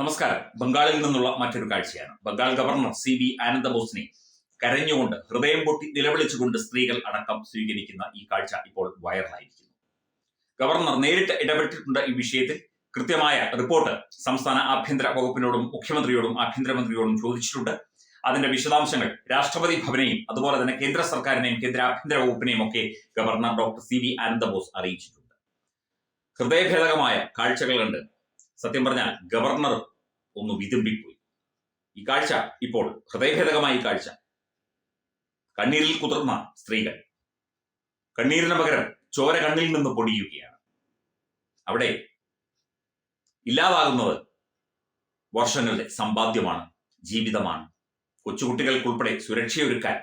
നമസ്കാരം. ബംഗാളിൽ നിന്നുള്ള മറ്റൊരു കാഴ്ചയാണ്. ബംഗാൾ ഗവർണർ സി വി ആനന്ദബോസിനെ കരഞ്ഞുകൊണ്ട് ഹൃദയം പൊട്ടി നിലവിളിച്ചുകൊണ്ട് സ്ത്രീകൾ അടക്കം സ്വീകരിക്കുന്ന ഈ കാഴ്ച ഇപ്പോൾ വൈറലായിരിക്കുന്നു. ഗവർണർ നേരിട്ട് ഇടപെട്ടിട്ടുണ്ട് ഈ വിഷയത്തിൽ. കൃത്യമായ റിപ്പോർട്ട് സംസ്ഥാന ആഭ്യന്തര വകുപ്പിനോടും മുഖ്യമന്ത്രിയോടും ആഭ്യന്തരമന്ത്രിയോടും ചോദിച്ചിട്ടുണ്ട്. അതിന്റെ വിശദാംശങ്ങൾ രാഷ്ട്രപതി ഭവനെയും അതുപോലെ തന്നെ കേന്ദ്ര സർക്കാരിനെയും കേന്ദ്ര ആഭ്യന്തര വകുപ്പിനെയും ഒക്കെ governor doctor C V Ananda Bose അറിയിച്ചിട്ടുണ്ട്. ഹൃദയഭേദകമായ കാഴ്ചകൾ കണ്ട് സത്യം പറഞ്ഞാൽ ഗവർണർ ഒന്ന് വിതുമ്പിപ്പോയി. ഈ കാഴ്ച ഇപ്പോൾ ഹൃദയഭേദകമായ ഈ കാഴ്ച. കണ്ണീരിൽ കുതിർന്ന സ്ത്രീകൾ. കണ്ണീരിന് പകരം ചോര കണ്ണിൽ നിന്ന് പൊടിയുകയാണ്. അവിടെ ഇല്ലാതാകുന്നത് വർഷങ്ങളുടെ സമ്പാദ്യമാണ് ജീവിതമാണ്. കൊച്ചുകുട്ടികൾക്കുൾപ്പെടെ സുരക്ഷയൊരുക്കാൻ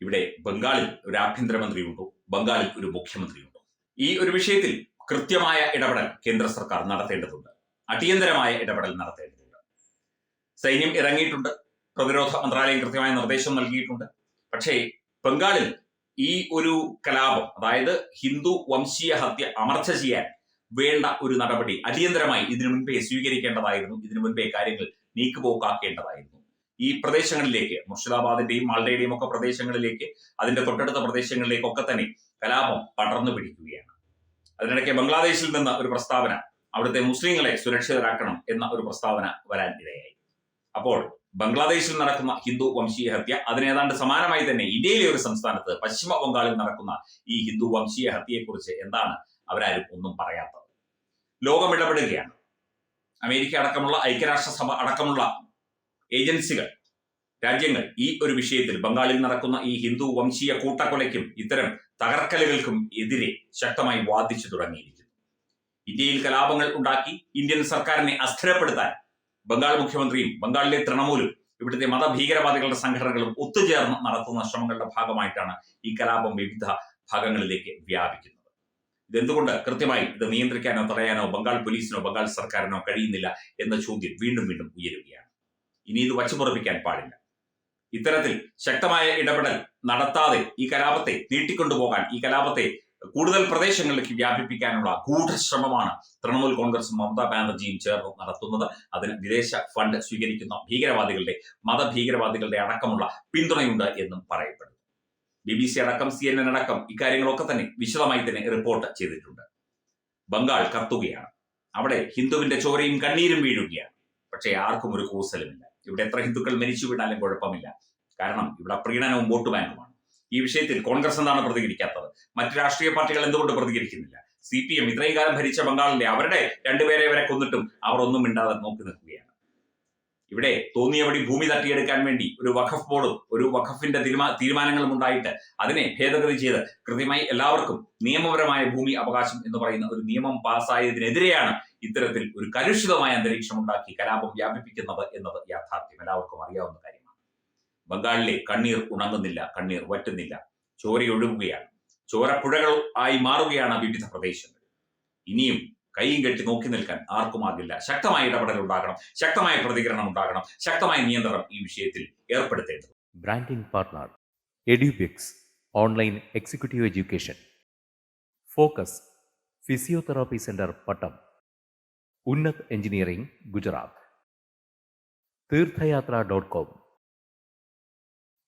ഇവിടെ ബംഗാളിൽ ഒരു ആഭ്യന്തരമന്ത്രിയുണ്ടോ? ബംഗാളിൽ ഒരു മുഖ്യമന്ത്രിയുണ്ടോ? ഈ ഒരു വിഷയത്തിൽ കൃത്യമായ ഇടപെടൽ കേന്ദ്ര സർക്കാർ നടത്തേണ്ടതുണ്ട്. അടിയന്തരമായ ഇടപെടൽ നടത്തേണ്ടതുണ്ട്. സൈന്യം ഇറങ്ങിയിട്ടുണ്ട്. പ്രതിരോധ മന്ത്രാലയം കൃത്യമായ നിർദ്ദേശം നൽകിയിട്ടുണ്ട്. പക്ഷേ ബംഗാളിൽ ഈ ഒരു കലാപം അതായത് ഹിന്ദു വംശീയ ഹത്യ അമർച്ച ചെയ്യാൻ വേണ്ട ഒരു നടപടി അടിയന്തരമായി ഇതിനു മുൻപേ സ്വീകരിക്കേണ്ടതായിരുന്നു. ഇതിനു മുൻപേ കാര്യങ്ങൾ നീക്കുപോക്കാക്കേണ്ടതായിരുന്നു. ഈ പ്രദേശങ്ങളിലേക്ക് മുർഷിദാബാദിന്റെയും മാൾഡയുടെയും ഒക്കെ പ്രദേശങ്ങളിലേക്ക് അതിന്റെ തൊട്ടടുത്ത പ്രദേശങ്ങളിലേക്കൊക്കെ തന്നെ കലാപം പടർന്നു പിടിക്കുകയാണ്. അതിനിടയ്ക്ക് ബംഗ്ലാദേശിൽ നിന്ന് ഒരു പ്രസ്താവന അവിടുത്തെ മുസ്ലിങ്ങളെ സുരക്ഷിതരാക്കണം എന്ന ഒരു പ്രസ്താവന വരാൻ ഇടയായി അപ്പോൾ ബംഗ്ലാദേശിൽ നടക്കുന്ന ഹിന്ദു വംശീയ ഹത്യ അതിനേതാണ്ട് സമാനമായി തന്നെ ഇന്ത്യയിലെ ഒരു സംസ്ഥാനത്ത് പശ്ചിമ ബംഗാളിൽ നടക്കുന്ന ഈ ഹിന്ദു വംശീയ ഹത്യയെക്കുറിച്ച് എന്താണ് അവരാരും ഒന്നും പറയാത്തത്? ലോകം ഇടപെടുകയാണ്. അമേരിക്ക അടക്കമുള്ള ഐക്യരാഷ്ട്രസഭ അടക്കമുള്ള ഏജൻസികൾ രാജ്യങ്ങൾ ഈ ഒരു വിഷയത്തിൽ ബംഗാളിൽ നടക്കുന്ന ഈ ഹിന്ദു വംശീയ കൂട്ടക്കൊലയ്ക്കും ഇത്തരം തകർക്കലുകൾക്കും എതിരെ ശക്തമായി വാദിച്ചു തുടങ്ങിയിരിക്കുന്നു. ഇന്ത്യയിൽ കലാപങ്ങൾ ഉണ്ടാക്കി ഇന്ത്യൻ സർക്കാരിനെ അസ്ഥിരപ്പെടുത്താൻ ബംഗാൾ മുഖ്യമന്ത്രിയും ബംഗാളിലെ തൃണമൂലും ഇവിടുത്തെ മതഭീകരവാദികളുടെ സംഘടനകളും ഒത്തുചേർന്ന് നടത്തുന്ന ശ്രമങ്ങളുടെ ഭാഗമായിട്ടാണ് ഈ കലാപം വിവിധ ഭാഗങ്ങളിലേക്ക് വ്യാപിക്കുന്നത്. ഇതെന്തുകൊണ്ട് കൃത്യമായി ഇത് നിയന്ത്രിക്കാനോ തടയാനോ ബംഗാൾ പോലീസിനോ ബംഗാൾ സർക്കാരിനോ കഴിയുന്നില്ല എന്ന ചോദ്യം വീണ്ടും വീണ്ടും ഉയരുകയാണ്. ഇനി ഇത് വച്ചുപുറപ്പിക്കാൻ പാടില്ല. ഇത്തരത്തിൽ ശക്തമായ ഇടപെടൽ നടത്താതെ ഈ കലാപത്തെ നീട്ടിക്കൊണ്ടുപോകാൻ ഈ കലാപത്തെ കൂടുതൽ പ്രദേശങ്ങളിലേക്ക് വ്യാപിപ്പിക്കാനുള്ള ഗൂഢശ്രമമാണ് തൃണമൂൽ കോൺഗ്രസും മമതാ ബാനർജിയും ചേർന്ന് നടത്തുന്നത്. അതിന് വിദേശ ഫണ്ട് സ്വീകരിക്കുന്ന ഭീകരവാദികളുടെ മതഭീകരവാദികളുടെ അടക്കമുള്ള പിന്തുണയുണ്ട് എന്നും പറയപ്പെടുന്നു. ബി ബി സി അടക്കം സി എൻ എൻ അടക്കം ഇക്കാര്യങ്ങളൊക്കെ തന്നെ വിശദമായി തന്നെ റിപ്പോർട്ട് ചെയ്തിട്ടുണ്ട്. ബംഗാൾ കത്തുകയാണ്. അവിടെ ഹിന്ദുവിന്റെ ചോരയും കണ്ണീരും വീഴുകയാണ്. പക്ഷേ ആർക്കും ഒരു കൂസലുമില്ല. ഇവിടെ എത്ര ഹിന്ദുക്കൾ മരിച്ചു വിടാനും കുഴപ്പമില്ല. കാരണം ഇവിടെ പ്രീണനവും വോട്ട് ബാങ്കുമാണ് ഈ വിഷയത്തിൽ കോൺഗ്രസ് എന്താണ് പ്രതികരിക്കാത്തത്? മറ്റ് രാഷ്ട്രീയ പാർട്ടികൾ എന്തുകൊണ്ട് പ്രതികരിക്കുന്നില്ല? സി പി എം ഇത്രയും കാലം ഭരിച്ച ബംഗാളിലെ അവരുടെ രണ്ടുപേരെ വരെ കൊന്നിട്ടും അവർ ഒന്നും മിണ്ടാതെ നോക്കി നിൽക്കുകയാണ്. ഇവിടെ തോന്നിയപടി ഭൂമി തട്ടിയെടുക്കാൻ വേണ്ടി ഒരു വഖഫ് ബോർഡും ഒരു വഖഫിന്റെ തീരുമാ തീരുമാനങ്ങളും ഉണ്ടായിട്ട് അതിനെ ഭേദഗതി ചെയ്ത് കൃത്യമായി എല്ലാവർക്കും നിയമപരമായ ഭൂമി അവകാശം എന്ന് പറയുന്ന ഒരു നിയമം പാസ്സായതിനെതിരെയാണ് ഇത്തരത്തിൽ ഒരു കലുഷിതമായ അന്തരീക്ഷം ഉണ്ടാക്കി കലാപം വ്യാപിപ്പിക്കുന്നത് എന്നത് യാഥാർത്ഥ്യം. എല്ലാവർക്കും അറിയാവുന്ന കാര്യമാണ് ബംഗാളിലെ കണ്ണീർ ഉണങ്ങുന്നില്ല കണ്ണീർ വറ്റുന്നില്ല. ചോരയൊഴുകുകയാണ് ചോരപ്പുഴകൾ ആയി മാറുകയാണ് വിവിധ പ്രദേശങ്ങൾ. ഇനിയും കൈയും കെട്ടി നോക്കി നിൽക്കാൻ ആർക്കുമാകില്ല ശക്തമായ ഇടപെടൽ ഉണ്ടാകണം ശക്തമായ പ്രതികരണം ഉണ്ടാകണം ശക്തമായ നിയന്ത്രണം ഈ വിഷയത്തിൽ ഏർപ്പെടുത്തേണ്ടത് branding partner Edubix online executive education focus physiotherapy centre Pattom Unnat engineering Gujarat Theerthayathra dot com